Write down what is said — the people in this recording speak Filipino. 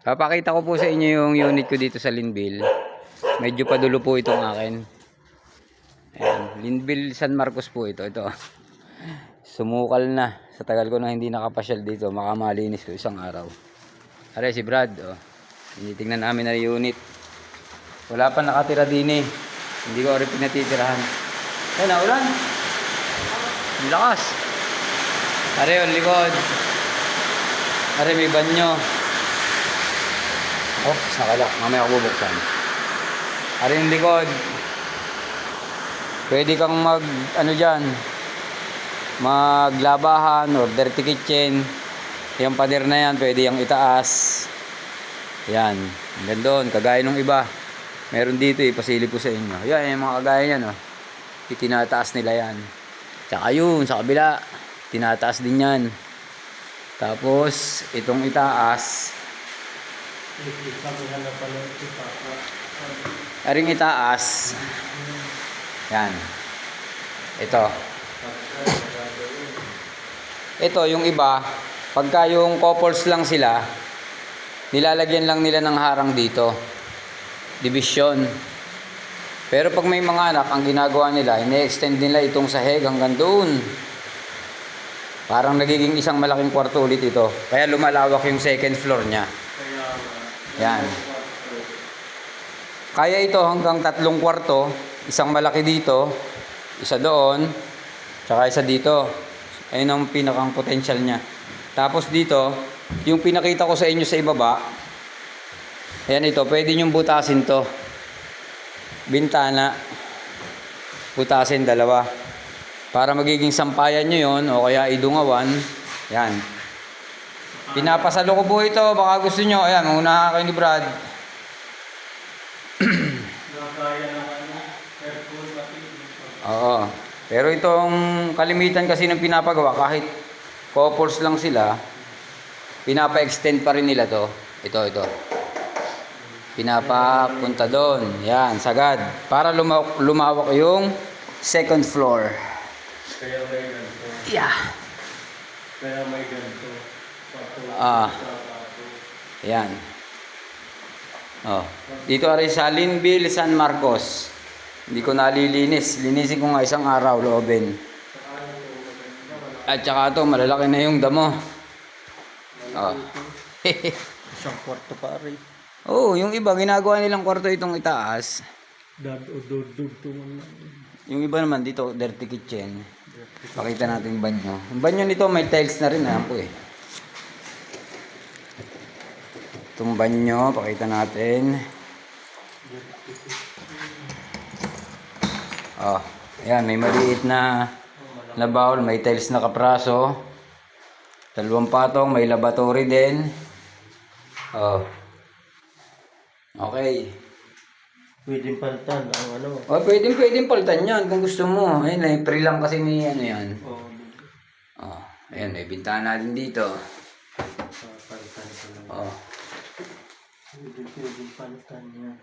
Papakita ko po sa inyo yung unit ko dito sa Linville. Medyo padulo po itong akin. Ayan, Linville San Marcos po ito. Ito. Sumukal na. Sa tagal ko na hindi nakapasyal dito. Makamalinis ko isang araw. Are si Brad. Oh. Tinitingnan namin na unit. Wala pa nakatira din eh. Hindi ko rin pinatitirahan. Ay, naulan. Ang lakas. Are yung likod. Are may banyo. Oh, sakala. Mamaya ako bubuksan. Are yung likod. Pwede kang mag, ano dyan, maglabahan or dirty kitchen. Yung pader na yan, pwede yung itaas. Yan. Hanggang doon, kagaya nung iba. Meron dito, ipasilip ko sa inyo. Yan, yung mga kagaya yan, oh. Itinataas nila yan. Tsaka yun, sa kabila, tinataas din yan. Tapos, itong itaas, aring itaas, yan. Ito. Ito, yung iba, pagka yung couples lang sila, nilalagyan lang nila ng harang dito. Division. Pero pag may mga anak, ang ginagawa nila, ine-extend nila itong sahig hanggang doon. Parang nagiging isang malaking kwarto ulit ito. Kaya lumalawak yung second floor niya. Yan. Kaya ito hanggang tatlong kwarto, isang malaki dito, isa doon, tsaka isa dito. Ayun ang pinakang potential niya. Tapos dito, yung pinakita ko sa inyo sa ibaba, ayan ito, pwede nyong butasin to. Bintana, butasin dalawa. Para magiging sampayan nyo yon o kaya idungawan, yan. Pinapasalo ko po ito, baka gusto nyo, ayan, mauna kayo ni Brad. Oo. Pero itong kalimitan kasi ng pinapagawa, kahit couples lang sila, pinapa-extend pa rin nila to. Ito, ito. Pinapapunta doon. Yan, sagad. Para luma- lumawak yung second floor. Kaya may ganito. Yeah. Kaya may ganito. Ah. Yan. Oh. Dito rin sa Linville, San Marcos. Hindi ko nalilinis. Linisin ko nga isang araw, loobin. At saka to, malalaki na yung damo. Oh. Isang kwarto pare. Oo, yung iba, ginagawa nilang kwarto itong itaas. Yung iba naman dito, dirty kitchen. Pakita natin yung banyo. Yung banyo nito, may tiles na rin. Ayan po eh. Itong banyo, pakita natin. Oh, ayan, may maliit na na bowl, may tiles na kapraso. Dalawang patong, may laboratory din. Oh. Okay. Pwedeng palitan ang ano. Oh, pwedeng pwedeng palitan yan kung gusto mo. Ayun, eh, free lang kasi ni ano yan. O, Oh, ayan, may bintana din dito. lang. Oh, Pwedeng pwedeng palitan yan.